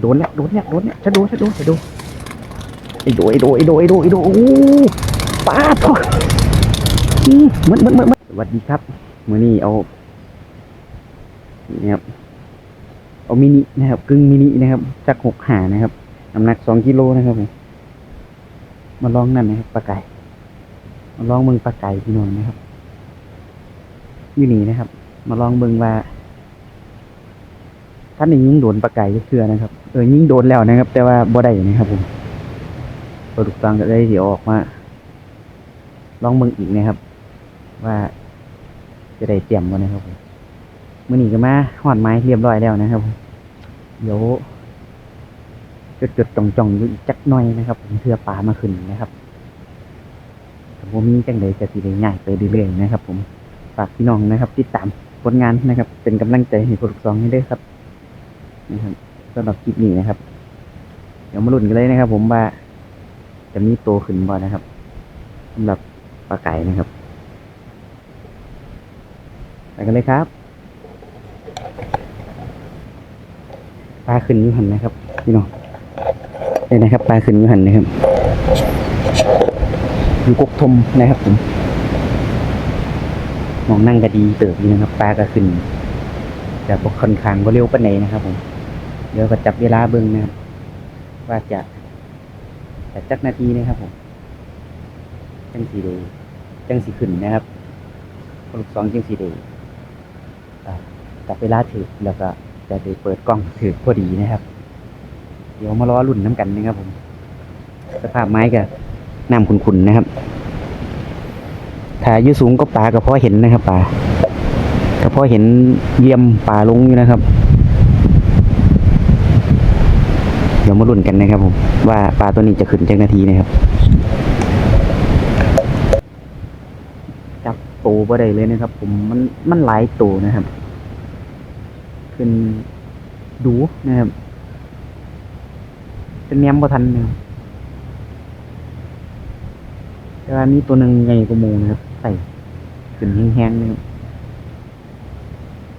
โดนแล้วโดนแล้วโดนแล้วจะโดนจะโดนจะโดนไอ้โดไอ้โดไอ้โดไอ้โดไอ้โดโอ้ป้าทออืมเหมือนเหมือนเหมือนสวัสดีครับมื่อนี้เอานี่ครับเอามินินะครับกึ่งมินินะครับจากหกหานะครับน้ำหนักสองกิโลนะครับมาลองนั่นนะครับปลาไก่มาลองเบิ่งปลาไก่พี่น้องนะครับอยู่นี่นะครับ มาลองเบิ่งว่า ท่านนี่ยิงโดนปลาไก่เชื่อนะครับ เออยิงโดนแล้วนะครับ แต่ว่าบ่ได้นะครับผมปลาดุกตังก็ได้เดี๋ยวออกมาลองเบิ่งอีกนะครับ ว่าจะได้เตรียมกันนะครับผมมื่อนี้ก็มาหอดไม้เรียบร้อยแล้วนะครับผมเดี๋ยวจุดจดจ่องๆอยู่อีกจักหน่อยนะครับ ผมเพื่อปลามาขึ้นนะครับผมมีจังใดจะสิได้ง่ายไปเรื่อยๆนะครับ ผมฝากพี่น้องนะครับติดตามผลงานนะครับ เป็นกำลังใจให้ปลาดุกซองให้ด้วยครับ นะครับสำหรับคลิปนี้นะครับ เดี๋ยวมาลุ้นกันเลยนะครับ ผมว่าจะมีโตขึ้นบ่นะครับสำหรับปลาไก่นะครับไปกันเลยครับปลาขึ้นอยูหันนะครับพี่น้องเลยนะครับปลาขึ้นอยูหันนะครับอยู่กกทมนะครับผมมองนั่งก็ดีเติบดีนะครับ ปลาก็ขึ้นแต่ค่อนข้างก็เร็วปานไหนนะครับผม เดี๋ยวก็จับเวลาเบิ้งนะครับว่าจะจะจักนาทีนะครับผม จังสีเดยจังสีขึ้นนะครับลูกสองจังสีเดอ่าจับเวลาถือแล้วก็จะได้เปิดกล้องถือพอดีนะครับ เดี๋ยวมารอรุ่นน้ำกันนะครับผม สภาพไม้กับน้ำขุ่นๆนะครับถ้าอยืสูงก็ปลาก็พอเห็นนะครับปลาก็พอเห็นเยี่ยมป่าลงอยู่นะครับ เดี๋ยวมาลุ้นกันนะครับผมว่าปลาตัวนี้จะขึ้นจากนาทีนะครับจับโตบ่ได้เลยนะครับ ผมมันมันหลายโตนะครับ ขึ้นดูนะครับเป็นแนมบ่ทันนะครับแต่ว่ามีตัวหนึ่งใหญ่กว่าหมูนะครับใส่ขึ้นแห้งๆนะครับ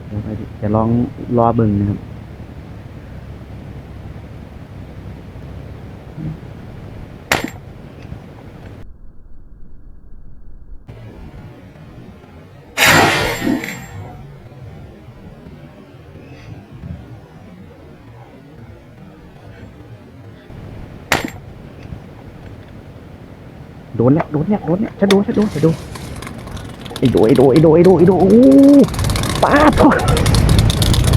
เดี๋ยวจะลองรอเบิ่งนะครับ โดนแล้วโดนแล้วโดนแล้วจะโดนจะโดนจะโดนไอ้โดไอ้โดไอ้โดไอ้โดไอ้โดโอ้ป้าทอ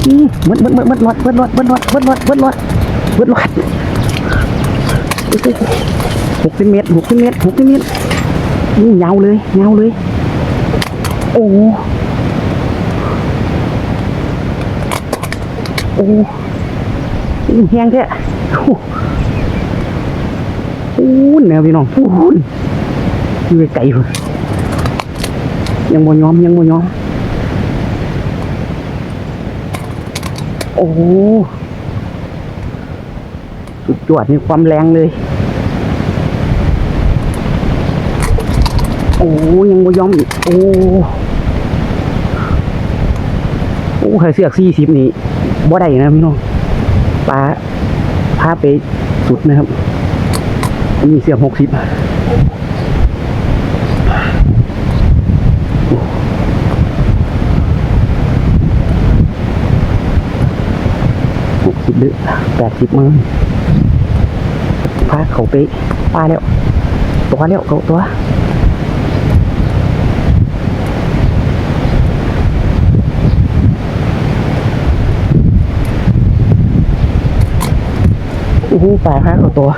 อืมมันมันมันมันหลอดมันหลอดมันหลอดมันหลอดมันหลอดมันหลอดหกสิบเมตรหกสิบเมตรหกสิบเมตรนี่ยาวเลยยาวเลย โอ้โอ้ยแห้งแท้โอ้ปูนนะพี่น้องปูน อยู่ไกลเลยยังบ่ย้อมยังบ่ย้อม โอ้โหสุดยอดมีความแรงเลย โอ้ยังบ่ย้อมอีกโอ้โอ้ใครเสือกสี่สิบนี่บ่ได้นะพี่น้องปลาพาไปสุดนะครับมีเสือกหกสิบ สิบหรือแปดสิบมั้งพาเขาไปปลาแล้วตัวแล้วเขาตัวโอ้โหปลาพาเขาตัว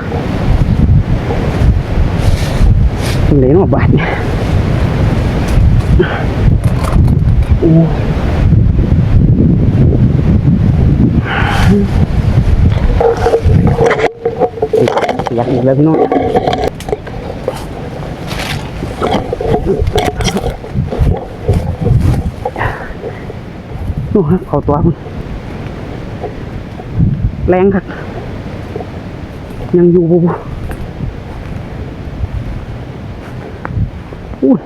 เหลือหนอบาทเนี่ยโอ้ ยกอีกแล้วพี่น้องโอ้ฮะเขาตัวมันแรงครับยังอยู่บ่บ่อุ้ย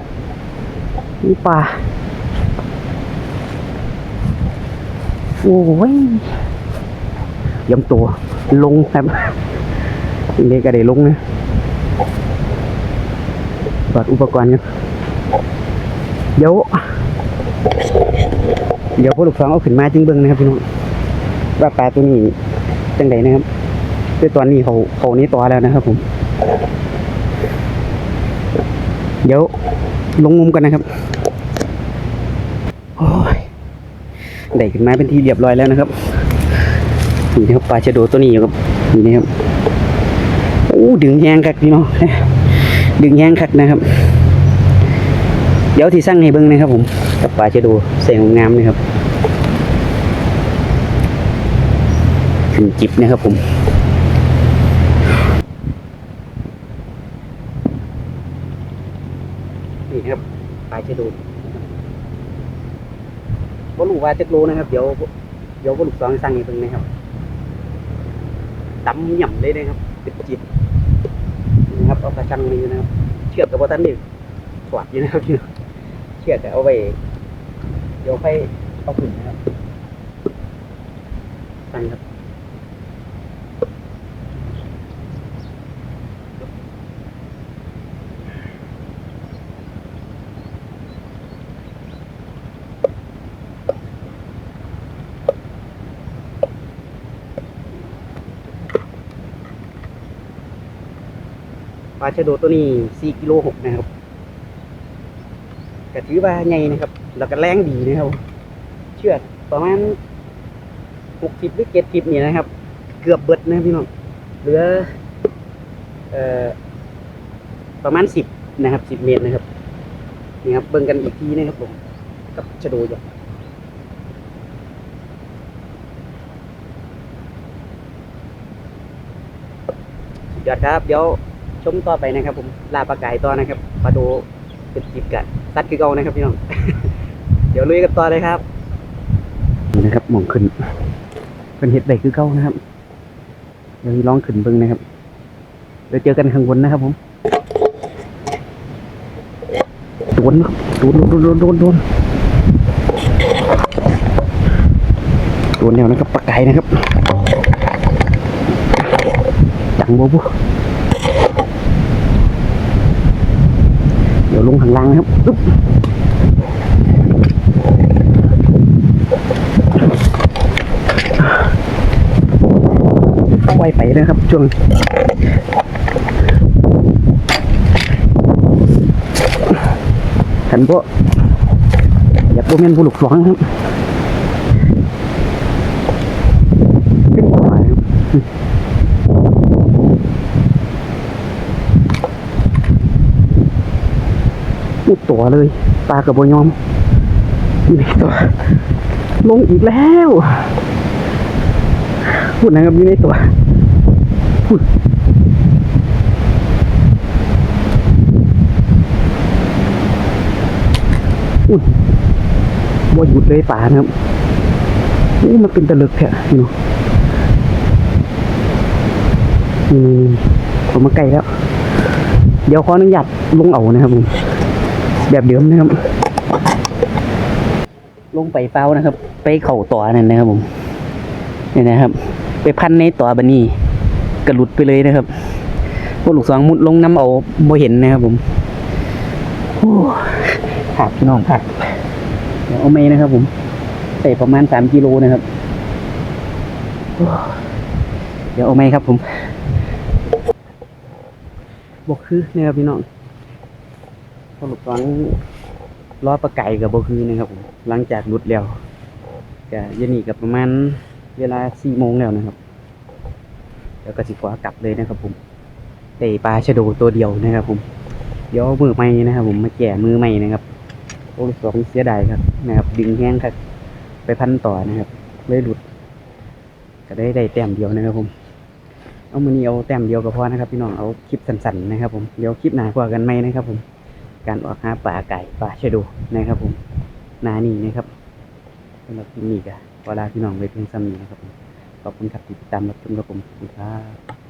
มีป่าโอ้ยยมตัวลงครับ เด็กก็ได้ลงนะถอดอุปกรณ์กันเดี๋ยว เดี๋ยวพวกลูกสองเอาขึ้นมาจึงเบิ้งนะครับพี่น้องว่าปลาตัวนี้จังไดนะครับด้วยตอนนี้เขาเขานี้ตัวแล้วนะครับผม เดี๋ยวลงมุมกันนะครับโอ้ยได้ขึ้นมาเป็นที่เรียบร้อยแล้วนะครับนี่นะครับปลาชะโดตัวนี้อยู่ครับนี่นะครับ อ้ดึงแยงคักพี่น้องดึงแยงคักนะครับ เดี๋ยวที่สั่งให้เบิ้งนะครับ ผมกับปลาชะโดแสงงามนะครับขึ้นจิบนะครับผมนี่ครับปลายชะโดบ่รู้ว่าจะโลนะครับ เดี๋ยวเดี๋ยวบ่ลูกสองสั่งให้เบิ่งนะครับดำหย่ำเลยนะครับเป็นจิบ กระชังนี้นะครับ เชือกกับบ่ทันนี่ถอดอยู่นะครับพี่น้องเชือกแต่เอาไปเดี๋ยวค่อยเอาขึ้นนะครับสั่งครับ ปลาชะโดตัวนี้ 4 กิโลหกนะครับก็ถือว่าใหญ่นะครับ แล้วก็แรงดีนะครับ เชือกประมาณ60หรือ70นี่นะครับ เกือบเบิดนะพี่น้อง เหลือเอ่อประมาณ10นะครับ10เมตรนะครับ นี่ครับ เบิ่งกันอีกทีนะครับผม กับชะโดหยกสุดยอดครับ เดี๋ยว มต่อไปนะครับ ผมลาปลาไก่ต่อนะครับปลาโดเป็นจิบกัดซัดคือเก่านะครับพี่น้อง เดี๋ยวลุยกันต่อเลยครับนะครับมองขึ้นเป็นเห็ดใบคือเก่านะครับเดี๋ยวลองขึ้นเบิ้งนะครับเดี๋ยวเจอกันข้างบนนะครับ ผมโดนโดนโดนโดนโดนโดนโดนแนวนะครับปลาไก่นะครับจังบ่บุเดี๋ยว ลงข้างล่างครับอึ๊บไวไปนะครับช่วงขันพวกอยากโบเมนบุลุกสวงครับ ขึ้นมาครับนี่ตัวเลยปลากระโบยอมนี่ตัวลงอีกแล้วพูดนะครับอยู่ในตัวพูดอุ้ยบ่หยุดเลยป่านะครับนี่มันเป็นตะลึกแค่นี่เนาะนี่ผมมาใกล้แล้ว เดี๋ยวขออนุญาตลงเอานะครับผม แบบเดิมนะครับ ลงไปเฝ้านะครับ ไปเข่าต่อนั่นนะครับผมนี่นะครับ ไปพันในต่อบันนี้กระหลุดไปเลยนะครับพวกลูกสองมุดลงน้ำเอาบ่เห็นนะครับผมโอ้ผักพี่น้องผักเดี๋ยวเอาไม่นะครับ ผมใส่ประมาณสามกิโลนะครับโอ้เดี๋ยวเอาไม่ครับผมบกคือนะครับพี่น้อง สรุปตอนล้อประไก่กับโบคือนะครับผมหลังจากหลุดแล้วก็เย็นนี้กับประมาณเวลาสี่โมงแล้วนะครับ แล้วก็สิขวากลับเลยนะครับผมได้ปลาชะโดตัวเดียวนะครับ ผมเดี๋ยวเอมือใหม่นะครับ ผมมาแก่มือใหม่นะครับโอ้สองเสียดายครับนะครับ ดึงแห้งครับไปพันต่อนะครับเลยหลุด ก็ได้ได้แต้มเดียวนะครับผมเอามือนี้เอาแต้มเดียวก็พอนะครับ พี่น้องเอาคลิปสั้นๆนะครับ ผมเดี๋ยวคลิปหนากว่ากันไหมนะครับ ผม การออกหาป่าไก่ป่าชะโดูนะครับผมนานี่นะครับสำหรับที่นี่ก็เวลาพี่น้องไปเพียงซ้ำนี้นะครับผมขอบคุณครับที่ติดตามรับชมครับผมขอบคุณครับ